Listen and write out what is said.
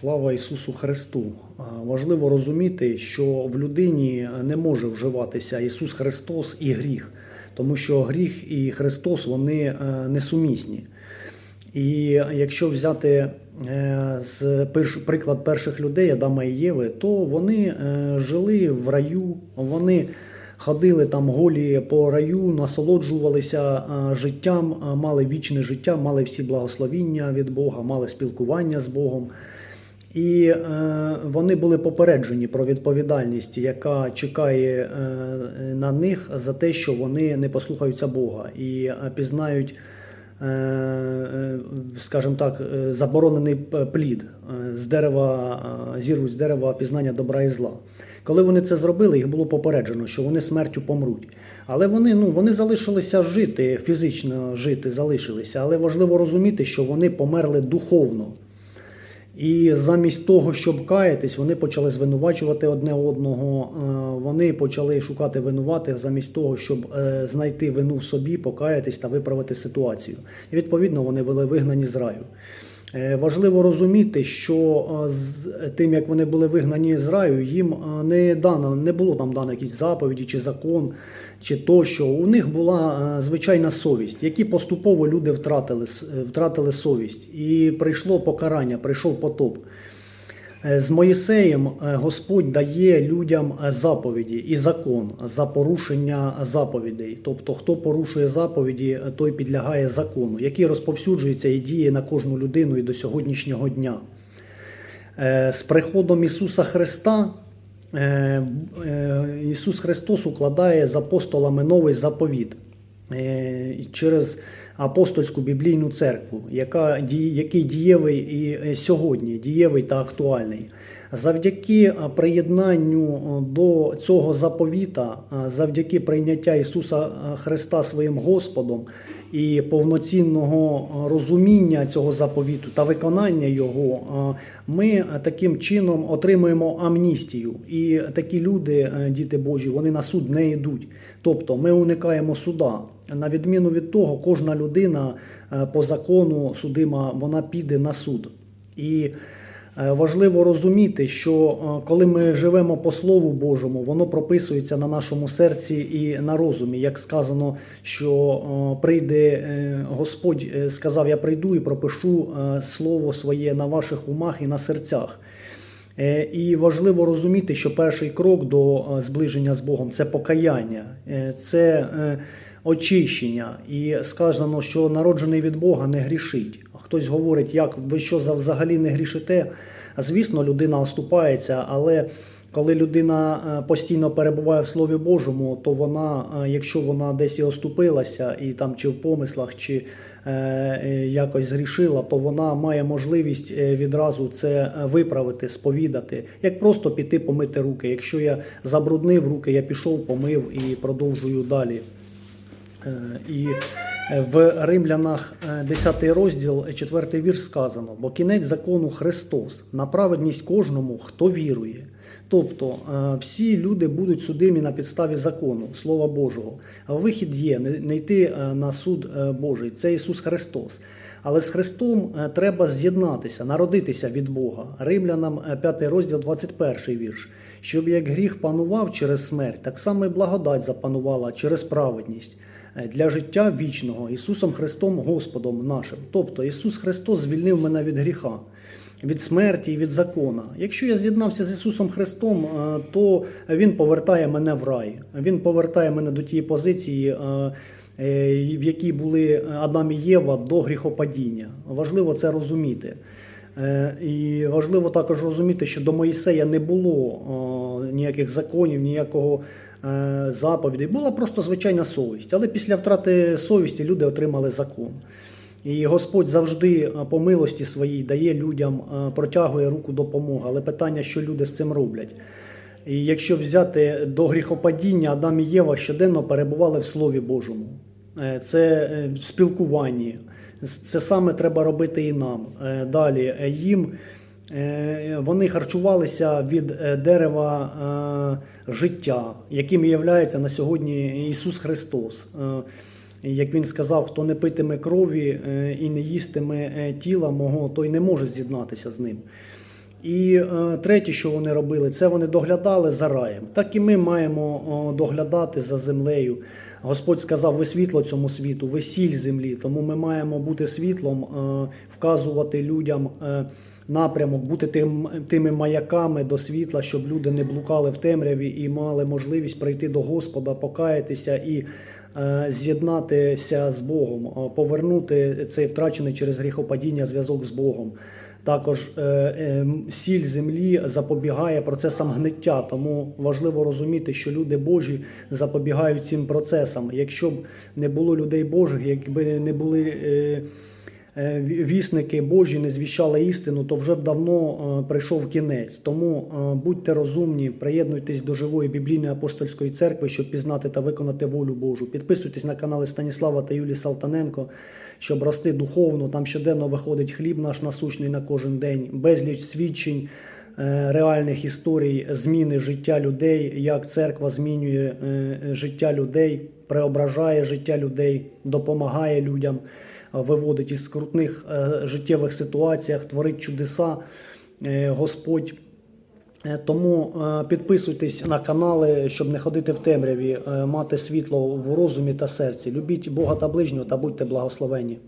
Слава Ісусу Христу! Важливо розуміти, що в людині не може вживатися Ісус Христос і гріх, тому що гріх і Христос вони е, несумісні. І якщо взяти е, з приклад перших людей Адама і Єви, то вони е, жили в раю, вони ходили там голі по раю, насолоджувалися е, життям, е, мали вічне життя, мали всі благословіння від Бога, мали спілкування з Богом. І е, вони були попереджені про відповідальність, яка чекає е, на них за те, що вони не послухаються Бога і е, пізнають, е, е, скажімо так, е, заборонений плід з дерева, зірвуть з дерева пізнання добра і зла. Коли вони це зробили, їх було попереджено, що вони смертю помруть. Але вони, ну, вони залишилися жити, фізично жити залишилися, але важливо розуміти, що вони померли духовно. І замість того, щоб каятись, вони почали звинувачувати одне одного. е, Вони почали шукати винуватих замість того, щоб е, знайти вину в собі, покаятись та виправити ситуацію. І відповідно вони були вигнані з раю. Е, Важливо розуміти, що е, з тим, як вони були вигнані з раю, їм е, не дано, не було там дано якісь заповіді чи закон, чи тощо. У них була звичайна совість, які поступово люди втратили, втратили совість. І прийшло покарання, прийшов потоп. Е, З Моїсеєм е, Господь дає людям е, заповіді і закон за порушення заповідей. Тобто, хто порушує заповіді, той підлягає закону, який розповсюджується і діє на кожну людину і до сьогоднішнього дня. З приходом Ісуса Христа Ісус Христос укладає з апостолами новий заповіт через апостольську біблійну церкву, яка, який дієвий і е, сьогодні, дієвий та актуальний. Завдяки е, приєднанню е, до цього заповіта, завдяки прийняття Ісуса Христа своїм Господом і повноцінного розуміння цього заповіту та виконання його, ми таким чином отримуємо амністію. І такі люди, діти Божі, вони на суд не йдуть. Тобто ми уникаємо суда. На відміну від того, кожна людина е, по закону судима вона піде на суд. І Е, Важливо розуміти, що е, коли ми живемо по Слову Божому, воно прописується на нашому серці і на розумі. Як сказано, що прийде Господь сказав: Я прийду і пропишу слово своє на ваших умах і на серцях. І важливо розуміти, що перший крок до зближення з Богом це покаяння, це очищення. І сказано, що народжений від Бога не грішить. Хтось говорить, як ви що за- взагалі не грішите. Звісно, людина оступається, але коли людина е, постійно перебуває в Слові Божому, то вона, е, якщо вона десь і оступилася, і там чи в помислах, чи е, е, якось згрішила, то вона має можливість відразу це виправити, сповідати, як просто піти помити руки. Якщо я забруднив руки, я пішов, помив і продовжую далі. Е, І е, в Римлянах е, 10 розділ, 4 вірш сказано: бо кінець закону Христос, на праведність кожному, хто вірує. Тобто е, всі люди будуть судимі на підставі закону, Слова Божого. Вихід є не йти е, на суд е, Божий. Це Ісус Христос. Але з Христом е, треба з'єднатися, народитися від Бога. Римлянам е, 5 розділ, 21 вірш. Щоб як гріх панував через смерть, так само і благодать запанувала через праведність е, для життя вічного Ісусом Христом Господом нашим. Тобто Ісус Христос звільнив мене від гріха, від смерті і від закона. Якщо я з'єднався з Ісусом Христом, е, то Він повертає мене в рай. Він повертає мене до тієї позиції. е, е, В якій були Адам і Єва до гріхопадіння. Важливо це розуміти. Е, І важливо також розуміти, що до Моїсея не було ніяких законів, ніякого е, заповідей. Була просто звичайна совість. Але після втрати совісті люди отримали закон. І Господь завжди е, по милості своїй дає людям, е, протягує руку допомоги. Але питання, що люди з цим роблять. І якщо взяти до гріхопадіння, Адам і Єва щоденно перебували в Слові Божому. Е, Це е, в спілкуванні. Це саме треба робити і нам. Е, Далі е, їм е, вони харчувалися від е, дерева е, життя, яким є на сьогодні Ісус Христос. Е, Як він сказав, хто не питиме крові е, і не їстиме е, тіла мого, той не може з'єднатися з ним. І е, третє, що вони робили, це вони доглядали за раєм. Так і ми маємо доглядати за землею. Господь сказав: ви світло цьому світу, ви сіль землі. Тому ми маємо бути світлом, е, вказувати людям е, напрямок, бути тим, тими маяками до світла, щоб люди не блукали в темряві і мали можливість прийти до Господа, покаятися і е, з'єднатися з Богом, повернути цей втрачений через гріхопадіння зв'язок з Богом. Також е, е, сіль землі запобігає процесам гниття, тому важливо розуміти, що люди Божі запобігають цим процесам. Якщо б не було людей Божих, якби не були е, вісники Божі, не звіщали істину, то вже давно е, прийшов кінець. Тому е, будьте розумні, приєднуйтесь до живої біблійної апостольської церкви, щоб пізнати та виконати волю Божу. Підписуйтесь на канали Станіслава та Юлії Салтаненко, щоб рости духовно. Там щоденно виходить хліб наш насущний на кожен день, безліч свідчень. е, Реальних історій зміни життя людей, як церква змінює е, е, життя людей, преображає життя людей, допомагає людям, е, виводить із скрутних е, життєвих ситуаціях, творить чудеса е, Господь. Е, Тому е, підписуйтесь на канали, щоб не ходити в темряві, е, мати світло в розумі та серці. Любіть Бога та ближнього та будьте благословені.